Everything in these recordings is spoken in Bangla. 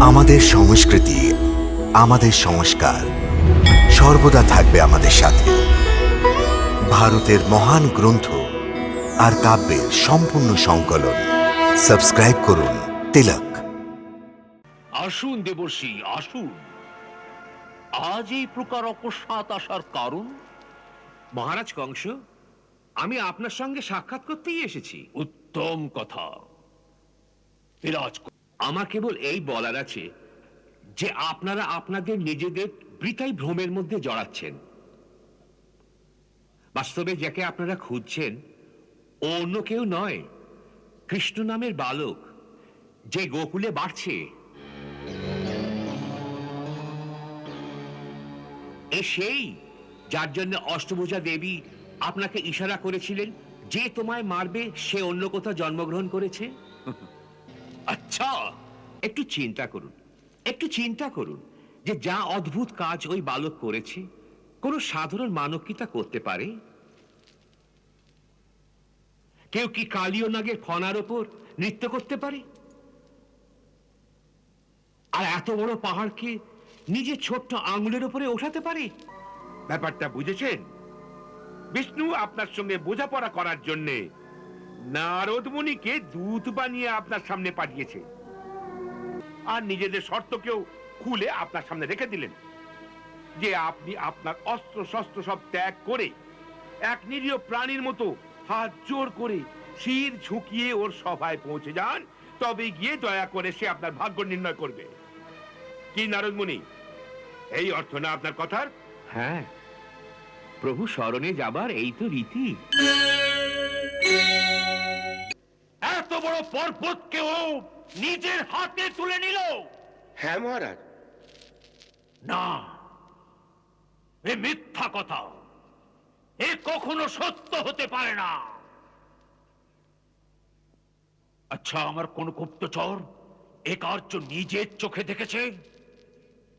আমাদের সংস্কৃতি আমাদের সংস্কার সর্বদা থাকবে আমাদের সাথে। ভারতের মহান গ্রন্থ আর কাব্যের সম্পূর্ণ সংকলন। সাবস্ক্রাইব করুন তিলক। আসুন দেবর্ষি আসুন। আজ এই প্রকার অকস্মাৎ আসার কারণ? মহারাজ কংস আমি আপনার সঙ্গে সাক্ষাৎ করতেই এসেছি। উত্তম কথা। বিরাজ আমার কেবল এই বলার আছে যে আপনারা আপনাদের নিজেদের বৃথাই ভ্রমের মধ্যে জড়াচ্ছেন। বাস্তবে যাকে আপনারা খুঁজছেন, ও অন্য কেউ নয়, কৃষ্ণ নামের বালক, যে গোকুলে বাড়ছে। এ সেই যার জন্য অষ্টভুজা দেবী আপনাকে ইশারা করেছিলেন, যে তোমায় মারবে, সে অন্য কোথাও জন্মগ্রহণ করেছে? আচ্ছা একটু চিন্তা করুন, একটু চিন্তা করুন যে যা অদ্ভুত কাজ ওই বালক করেছে, কোন সাধারণ মানব কি তা করতে পারে? কেউ কি কালীয় নাগের ফনার ওপর নৃত্য করতে পারে? আর এত বড় পাহাড়কে নিজের ছোট্ট আঙুলের উপরে ওঠাতে পারে? ব্যাপারটা বুঝেছেন? বিষ্ণু আপনার সঙ্গে বোঝাপড়া করার জন্যে নারদ মুনিকে দূত বানিয়ে আপনার সামনে পাঠিয়েছে। আর নিজেদের শর্তকেও খুলে আপনার সামনে রেখে দিলেন। যে আপনি আপনার অস্ত্র শস্ত্র সব ত্যাগ করে এক নিরীহ প্রাণীর মতো হাত জোর করে শির ঝুঁকিয়ে ওর সভায় পৌঁছে যান তবে গিয়ে দয়া করে সে আপনার ভাগ্য নির্ণয় করবে। কি নারদ মুনি এই অর্থ না আপনার কথার? হ্যাঁ। প্রভু স্মরণে যাবার এই তো রীতি। বড় পর্বতকেও নিজের হাতে তুলে নিল। হ্যাঁ মহারাজ। না এ মিথ্যা কথা। এ কখনো সত্য হতে পারে না। আচ্ছা আমার কোন গুপ্তচর এ কার্য নিজের চোখে দেখেছে?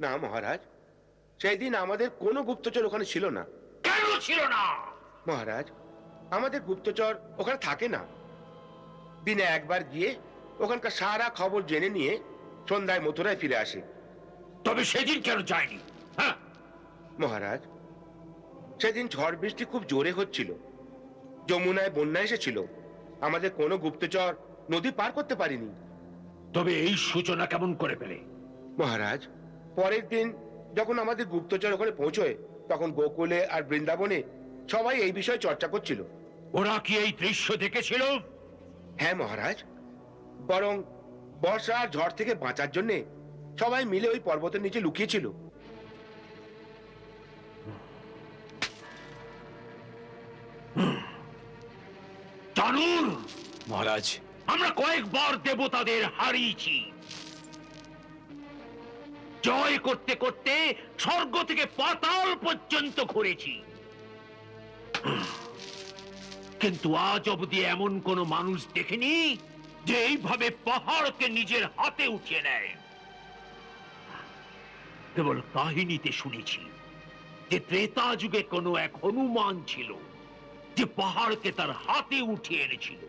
না মহারাজ। সেই দিন আমাদের কোনো গুপ্তচর ওখানে ছিল না। কেন ছিল না? মহারাজ আমাদের গুপ্তচর ওখানে থাকে না। দিনে একবার গিয়ে ওখানকার সারা খবর জেনে নিয়ে সন্ধ্যায় মথুরায় ফিরে আসে। তবে সেদিন কেন যায়নি? হ্যাঁ। মহারাজ সেদিন ঝড় বৃষ্টি খুব জোরে হচ্ছিল। যমুনায় বন্যা এসেছিল। আমাদের কোনো গুপ্তচর নদী পার করতে পারিনি। তবে এই সূচনা কেমন করে পেলে? মহারাজ পরের দিন যখন আমাদের গুপ্তচর ওখানে পৌঁছয় তখন গোকুলে আর বৃন্দাবনে সবাই এই বিষয়ে চর্চা করছিল। ওরা কি এই দৃশ্য দেখেছিল? হ্যাঁ মহারাজ। বরং বর্ষা আর ঝড় থেকে বাঁচার জন্যে সবাই মিলে ওই পর্বতের নিচে লুকিয়েছিল। মহারাজ। আমরা কয়েকবার দেবতাদের হারিয়েছি। জয় করতে করতে স্বর্গ থেকে পাতাল পর্যন্ত ঘুরেছি। কিন্তু আজ অবধি এমন কোন মানুষ দেখেনি যে এইভাবে পাহাড়কে নিজের হাতে উঠিয়ে নেয়। কেবল কাহিনীতে শুনেছি যে ত্রেতা যুগে কোনো এক হনুমান ছিল যে পাহাড়কে তার হাতে উঠিয়ে এনেছিল।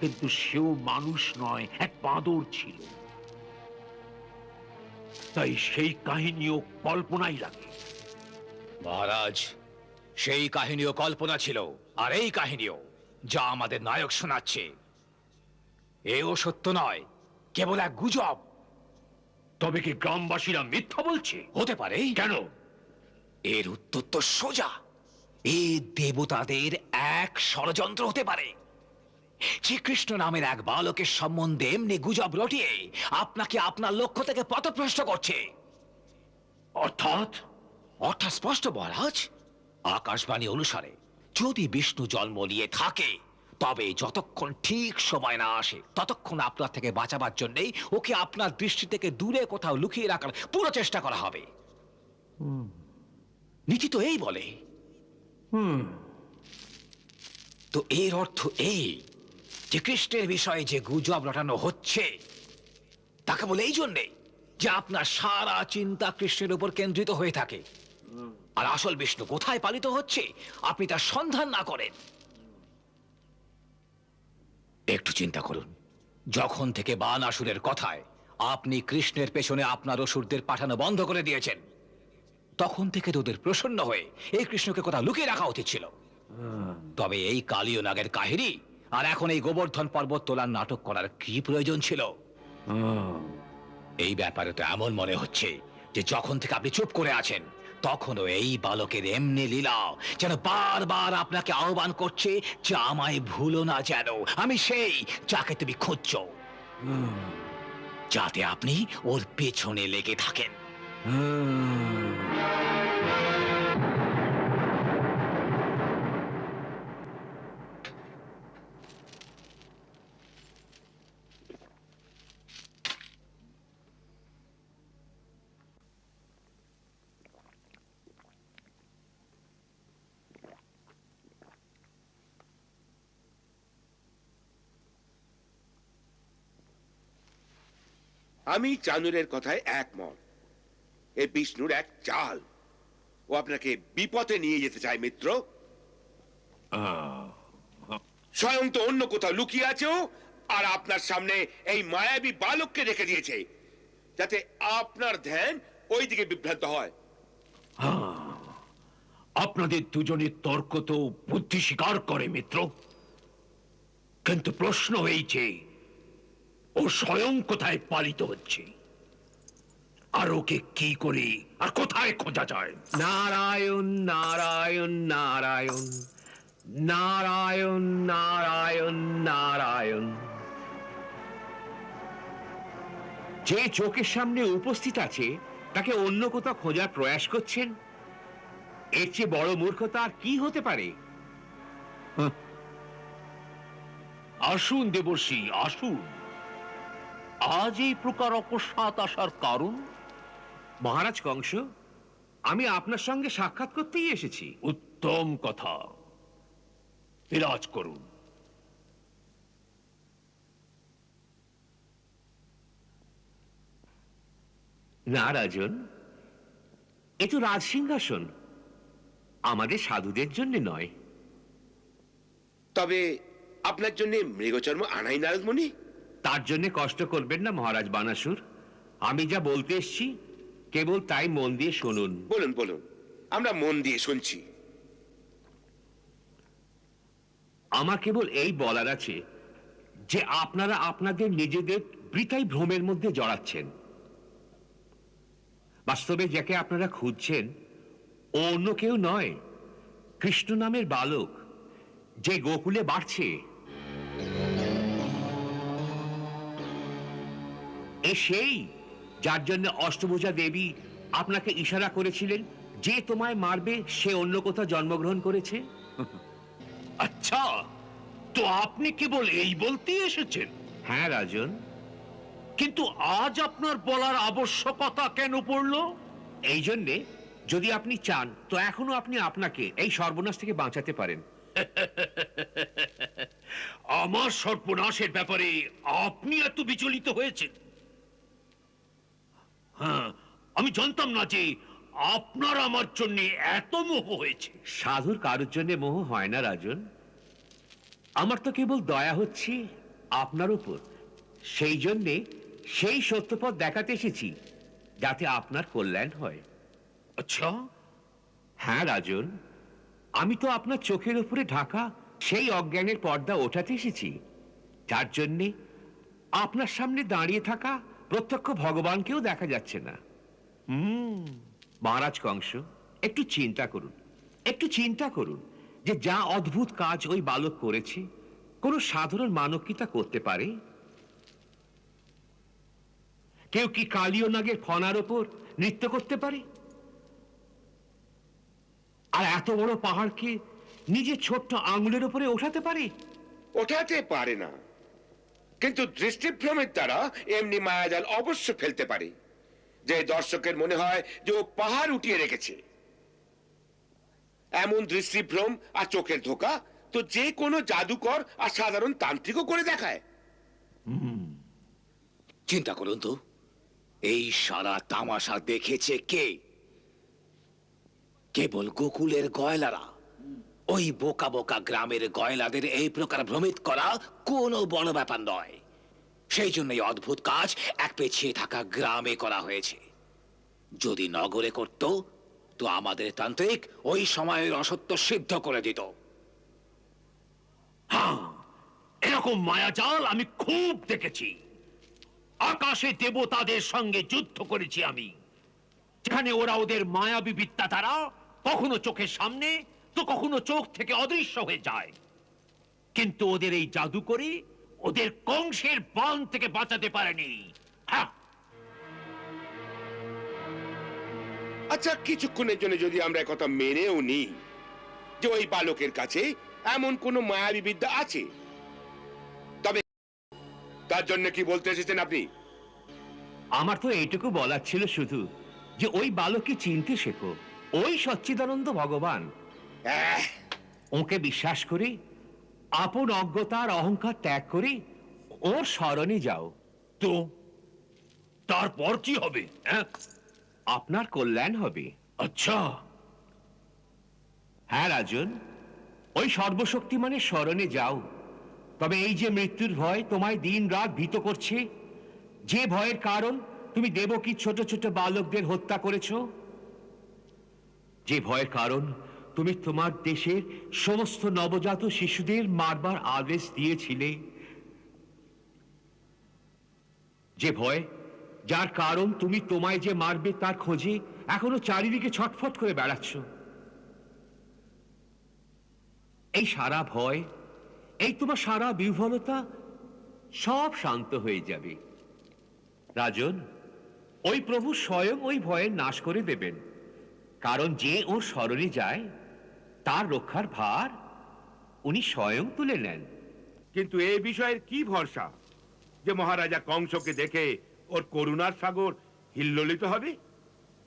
কিন্তু সেও মানুষ নয়, এক বাঁদর ছিল। তাই সেই কাহিনীও কল্পনাই লাগে মহারাজ সেই কাহিনীও কল্পনা ছিল আর এই কাহিনীও যা আমাদের নায়ক শোনাচ্ছে। এও সত্য নয় কেবল এক গুজব। তবে কি গ্রামবাসীরা মিথ্যা বলছে? হতে পারে। কেন? এর উত্তর তো সোজা। এ দেবতাদের এক ষড়যন্ত্র হতে পারে। শ্রীকৃষ্ণ নামের এক বালকের সম্বন্ধে এমনি গুজব রটিয়ে আপনাকে আপনার লক্ষ্য থেকে পথভ্রষ্ট করছে। অর্থাৎ? অর্থাৎ স্পষ্ট মহারাজ। আকাশবাণী অনুসারে যদি বিষ্ণু জন্ম নিয়ে থাকে তবে যতক্ষণ ঠিক সময় না আসে ততক্ষণ আপনার থেকে বাঁচাবার জন্যই ওকে আপনার দৃষ্টি থেকে দূরে কোথাও লুকিয়ে রাখার পুরো চেষ্টা করা হবে। নীতি তো এই বলে। তো এর অর্থ এই যে কৃষ্ণের বিষয়ে যে গুজব রটানো হচ্ছে তাকে বলে এই জন্যে যে আপনার সারা চিন্তা কৃষ্ণের উপর কেন্দ্রিত হয়ে থাকে। আর আসল বিষ্ণু কোথায় পালিত হচ্ছে আপনি তার সন্ধান না করেন। একটু চিন্তা করুন। যখন থেকে বানাসুরের কথায় আপনি কৃষ্ণের পেছনে আপনার অসুরদের পাঠানো বন্ধ করে দিয়েছেন তখন থেকে তোদের প্রসন্ন হয়ে এই কৃষ্ণকে কোথাও লুকিয়ে রাখা উচিত ছিল। তবে এই কালীয় নাগের কাহিনী আর এখন এই গোবর্ধন পর্বত তোলার নাটক করার কি প্রয়োজন ছিল? এই ব্যাপারে তো এমন মনে হচ্ছে যে যখন থেকে আপনি চুপ করে আছেন তখনও এই বালকের এমনি লীলা যেন বারবার আপনাকে আহ্বান করছে যে আমায় ভুলো না যেন। আমি সেই যাকে তুমি খুঁজছ। যাতে আপনি ওর পেছনে লেগে থাকেন। আমি চানুরের কথায় একমত। এ বিষ্ণুর এক চাল। ও আপনাকে বিপথে নিয়ে যেতে চায় মিত্র। স্বয়ং তো অন্য কোথাও লুকিয়ে আছে আর আপনার সামনে এই মায়াবী বালককে রেখে দিয়েছে যাতে আপনার ধ্যান ওই দিকে বিভ্রান্ত হয়। আপনাদের দুজনের তর্ক তো বুদ্ধি স্বীকার করে মিত্র। কিন্তু প্রশ্ন হয়েছে ও স্বয়ং কোথায় পালিত হচ্ছে? আর ওকে কি করে আর কোথায় খোঁজা যায়? নারায়ণ নারায়ণ নারায়ণ নারায়ণ নারায়ণ নারায়ণ। যে চোখের সামনে উপস্থিত আছে তাকে অন্য কোথাও খোঁজার প্রয়াস করছেন? এর চেয়ে বড় মূর্খতা আর কি হতে পারে? আসুন দেবর্ষি আসুন। আজ এই প্রকার অকস্মাৎ আসার কারণ? মহারাজ কংস আমি আপনার সঙ্গে সাক্ষাৎ করতেই এসেছি। উত্তম কথা। বিরাজ করুন। না রাজন এ তো রাজসিংহাসন আমাদের সাধুদের জন্য নয়। তবে আপনার জন্য মৃগচর্ম আনাই নারদমণি? তার জন্য কষ্ট করবেন না মহারাজ বানাসুর। আমি যা বলতে এসছি কেবল তাই মন দিয়ে শুনুন। বলুন বলুন। আমরা মন দিয়ে শুনছি। আমার কেবল এই বলার আছে যে আপনারা আপনাদের নিজেদের বৃথাই ভ্রমের মধ্যে জড়াচ্ছেন। বাস্তবে যাকে আপনারা খুঁজছেন ও অন্য কেউ নয় কৃষ্ণ নামের বালক যে গোকুলে বাড়ছে। এ সেই যার জন্য অষ্টভুজা দেবী আপনাকে ইশারা করেছিলেন যে তোমায় মারবে সে অন্য কোথাও জন্মগ্রহণ করেছে? আচ্ছা তো আপনি কেবল এই বলতেই এসেছেন? হ্যাঁ রাজন। কিন্তু আজ আপনার বলার আবশ্যকতা কেন পড়ল? এই জন্যে যদি আপনি চান তো এখনও আপনি আপনাকে এই সর্বনাশ থেকে বাঁচাতে পারেন। আমার সর্বনাশের ব্যাপারে আপনি এত বিচলিত হয়েছেন। হ্যাঁ আমি জানতাম না যে আপনার আমার জন্য এত মোহ হয়েছে। সাধুর কারোর জন্য মোহ হয় না রাজন। আমার তো কেবল দয়া হচ্ছে আপনার উপর। সেই জন্যে সেই সত্যপথ দেখাতে এসেছি যাতে আপনার কল্যাণ হয়। আচ্ছা? হ্যাঁ রাজন। আমি তো আপনার চোখের উপরে ঢাকা সেই অজ্ঞানের পর্দা ওঠাতে এসেছি যার জন্যে আপনার সামনে দাঁড়িয়ে থাকা প্রত্যক্ষ ভগবানকেও দেখা যাচ্ছে না। হুম। মহারাজ কংস একটু চিন্তা করুন। একটু চিন্তা করুন যে যা অদ্ভুত কাজ ওই বালক করেছে কোন সাধারণ মানব কি তা করতে পারে? কেউ কি কালীয় নাগের ফনার ওপর নৃত্য করতে পারে? আর এত বড় পাহাড়কে নিজের ছোট্ট আঙুলের উপরে ওঠাতে পারে? ওঠাতে পারে না। কিন্তু দৃষ্টিভ্রমের দ্বারা এমনি মায়াজাল অবশ্য ফেলতে পারে। যে দর্শকের মনে হয় যে ও পাহাড় উঠিয়ে রেখেছে। এমন দৃষ্টিভ্রম আর চোখের ধোকা তো যে কোনো জাদুকর আর সাধারণ তান্ত্রিকও করে দেখায়। চিন্তা করুন তো এই সারা তামাশা দেখেছে কে? কেবল গোকুলের গয়লারা। ওই বোকা বোকা গ্রামের গয়লাদের এই প্রকার ভ্রমিত করা কোনো বড় ব্যাপার নয়। সেই জন্য এই অদ্ভুত কাজ এক পেছিয়ে থাকা গ্রামে করা হয়েছে। যদি নগরে করত, তো আমাদের তান্ত্রিক ওই সময়ের অসত্য সিদ্ধ করে দিত। হ্যাঁ এরকম মায়াজাল আমি খুব দেখেছি। আকাশে দেবতাদের সঙ্গে যুদ্ধ করেছি আমি। যেখানে ওরা ওদের মায়াবী বিদ্যা দ্বারা কখনো চোখের সামনে তো কখনো চোখ থেকে অদৃশ্য হয়ে যায়। কিন্তু ওদের এই জাদু করে ওদের কংসের বান থেকে বাঁচাতে পারেনি। হ্যাঁ। আচ্ছা কিছুক্ষণের জন্য যদি আমরা কথা মেনেও নিই যে ওই বালকের কাছে এমন কোনো মায়াবী বিদ্যা আছে? তবে তার জন্য কি বলতে এসেছেন আপনি? আমার তো এইটুকু বলার ছিল শুধু যে ওই বালককে চিনতে শেখো। ওই সচ্চিদানন্দ ভগবান ওকে বিশ্বাস করে আপন অজ্ঞতার অহংকার ত্যাগ করে ওর স্মরণে যাও। তো তারপর কি হবে হ্যাঁ? আপনার কল্যাণ হবে। আচ্ছা। হ্যাঁ রাজন ওই সর্বশক্তিমানের স্মরণে যাও। তবে এই যে মৃত্যুর ভয় তোমায় দিন রাত ভীত করছে যে ভয়ের কারণ তুমি দেবকী ছোট ছোট বালকদের হত্যা করেছ যে ভয়ের কারণ তুমি তোমার দেশের সমস্ত নবজাত শিশুদের মারবার আদেশ দিয়েছিলে। যে ভয়, যার কারণ তুমি তোমায় যে মারবে তার খোঁজে এখনও চারিদিকে ছটফট করে বেড়াচ্ছ। এই সারা ভয়, এই তোমার সারা বিহ্বলতা সব শান্ত হয়ে যাবে। রাজন, ওই প্রভু স্বয়ং ওই ভয়ের নাশ করে দেবেন, কারণ যে ওর স্মরণে যায় তার রক্ষার ভার উনি স্বয়ং তুলে নেন। কিন্তু এই বিষয়ের কি ভরসা? যে মহারাজা কংসকে দেখে ওর করুণার সাগর হিল্লোলিত হবে?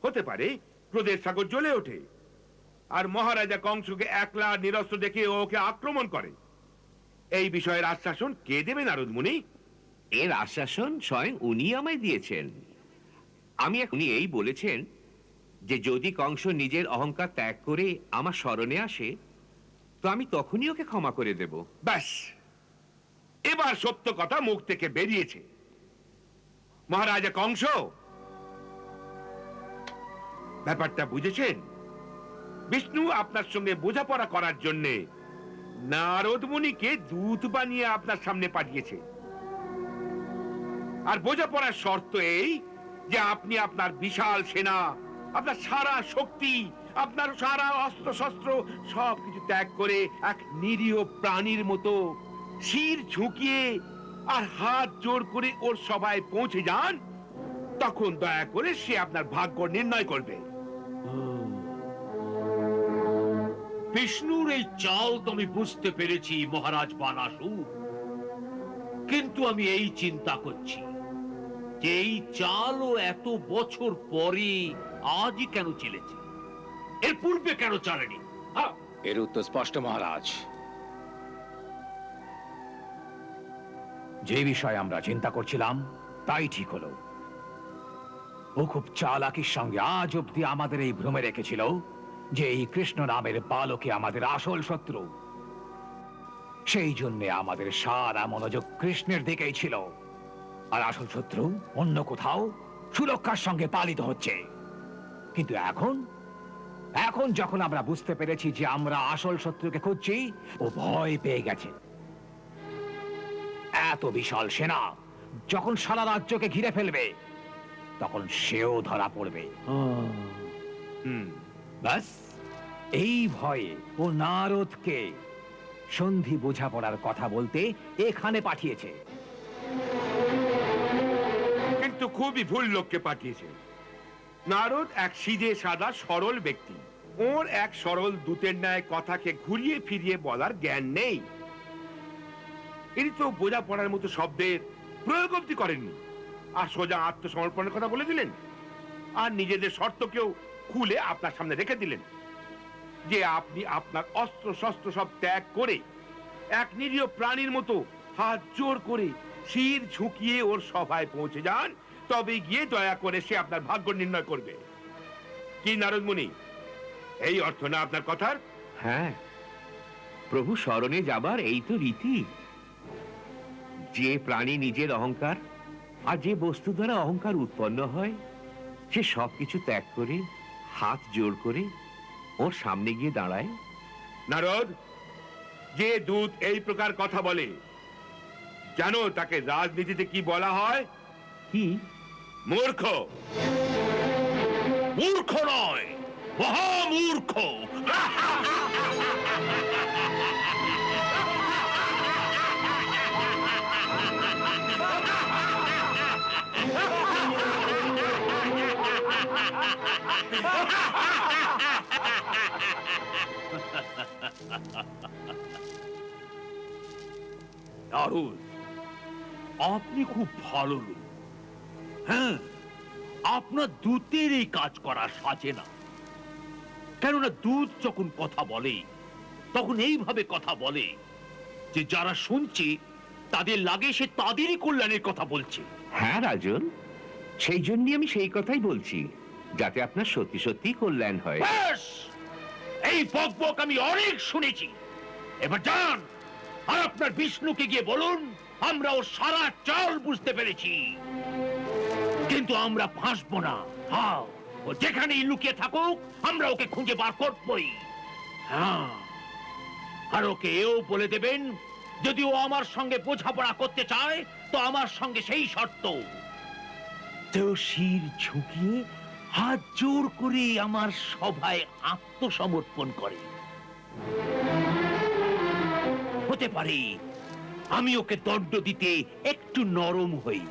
হতে পারে ক্রোধের সাগর জ্বলে ওঠে। আর মহারাজা কংসকে একলা নিরস্ত্র দেখে ওকে আক্রমণ করে। এই বিষয়ের আশ্বাসন কে দেবে নারদমুনি এর আশ্বাসন স্বয়ং উনি আমায় দিয়েছেন। আমি এখন এই বলেছেন যে যদি কংস নিজের অহংকার ত্যাগ করে আমার স্মরণে আসে, তো আমি তখনই ওকে ক্ষমা করে দেব। ব্যাস। এবার সত্য কথা মুখ থেকে বেরিয়েছে। মহারাজা কংস, ব্যাপারটা বুঝেছেন? বিষ্ণু আপনার সঙ্গে বোঝাপড়া করার জন্যে নারদ মুনিকে দূত বানিয়ে আপনার সামনে পাঠিয়েছে। আর বোঝাপড়ার শর্ত এই যে আপনি আপনার বিশাল সেনা আপনার সারা শক্তি, আপনার সারা অস্ত্র শস্ত্র সব কিছু ত্যাগ করে এক নিরীহ প্রাণীর মতো শির ঝুঁকিয়ে আর হাত জোর করে ওর সবাই পৌঁছে যান, তখন দয়া করে সে আপনার ভাগ্য নির্ণয় করবে। বিষ্ণুর এই চাল তো আমি বুঝতে পেরেছি, মহারাজ বানাসু। কিন্তু আমি এই চিন্তা করছি যে এই চালও এত বছর পরে আজই কেন চলেছে? এর পূর্বে কেন চলেনি? এর উত্তর স্পষ্ট, মহারাজ। যে বিষয়ে আমরা চিন্তা করছিলাম, তাই ঠিক হলো। ও খুব চালাকির সঙ্গে আজ অব্দি আমাদের এই ভ্রমে রেখেছিল যে এই কৃষ্ণ নামের বালকে আমাদের আসল শত্রু। সেই জন্য আমাদের সারা মনোযোগ কৃষ্ণের দিকেই ছিল। আর আসল শত্রু অন্য কোথাও সুরক্ষার সঙ্গে পালিত হচ্ছে। কিন্তু এখন? এখন যখন আমরা বুঝতে পেরেছি যে আমরা আসল শত্রুকে খুঁজছি, ও ভয় পেয়ে গেছে। এত বিশাল সেনা যখন সারা রাজ্যকে ঘিরে ফেলবে, তখন সেও ধরা পড়বে। এই ভয়ে ও নারদকে সন্ধি বোঝাপড়ার কথা বলতে এখানে পাঠিয়েছে। কিন্তু খুবই ভুল লোককে পাঠিয়েছে। নারদ এক সিধে সাদা, সরল ব্যক্তি। ওর এক সরল দূতের ন্যায় কথাকে ঘুরিয়ে ফিরিয়ে বলার জ্ঞান নেই। ইনি তো বোঝা পড়ার মতো শব্দের প্রয়োগ অব্দি করেননি। আর সোজা আত্মসমর্পণের কথা বলে দিলেন? আর নিজেদের শর্তকেও খুলে আপনার সামনে রেখে দিলেন। যে আপনি আপনার অস্ত্র শস্ত্র সব ত্যাগ করে, এক নিরীহ প্রাণীর মতো হাত জোর করে শির ঝুঁকিয়ে ওর সভায় পৌঁছে যান তবে গিয়ে দয়া করে সে আপনার ভাগ্য নির্ণয় করবে। কি নারদমণি? এই অর্থ না আপনার কথার? হ্যাঁ প্রভু স্মরণে যাবার এই তো রীতি। যে প্রাণী নিজের অহংকার আর যে বস্তু দ্বারা অহংকার উৎপন্ন হয় সে সবকিছু ত্যাগ করে হাত জোর করে ওর সামনে গিয়ে দাঁড়ায়। নারদ যে দূত এই প্রকার কথা বলে জানো তাকে রাজনীতিতে কি বলা হয়? কি? মূর্খ। মূর্খ নয় মহামূর্খ। দারুণ আপনি খুব ভালো লোক। হ্যাঁ আপনার দূতের এই কাজ করা সাজে না। কেননা দূত যখন কথা বলে তখন এইভাবে কথা বলে যে যারা শুনছে তাদের লাগে সে তাদেরই কল্যাণের কথা বলছে। হ্যাঁ রাজন সেই জন্যই আমি সেই কথাই বলছি যাতে আপনার সত্যি সত্যি কল্যাণ হয়। এই বক বক আমি অনেক শুনেছি। এবার যান আর আপনার বিষ্ণুকে গিয়ে বলুন আমরা ও সারা চাল বুঝতে পেরেছি। কিন্তু আমরা ফাঁসবো না। হ্যাঁ ও যেখানেই লুকিয়ে থাকুক, আমরা ওকে খুঁজে বার করবই। হ্যাঁ আর ওকে এও বলে দেবেন, যদি ও আমার সঙ্গে বোঝাপড়া করতে চায়, তো আমার সঙ্গে সেই শর্ত। শির ঝুঁকিয়ে হাত জোর করে আমার সভায় আত্মসমর্পণ করে। হতে পারে আমি ওকে দণ্ড দিতে একটু নরম হই।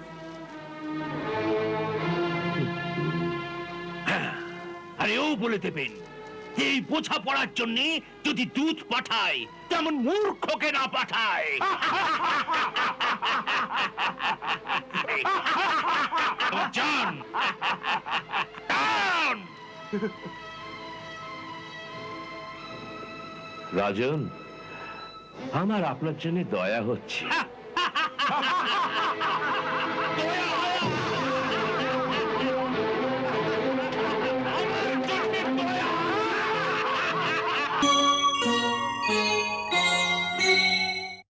এও বলে দেবেন। এই বোঝা পড়ার জন্য যদি দুধ পাঠায় তেমন মূর্খকে না পাঠায়। রাজন আমার আপনার জন্য দয়া হচ্ছে। দয়া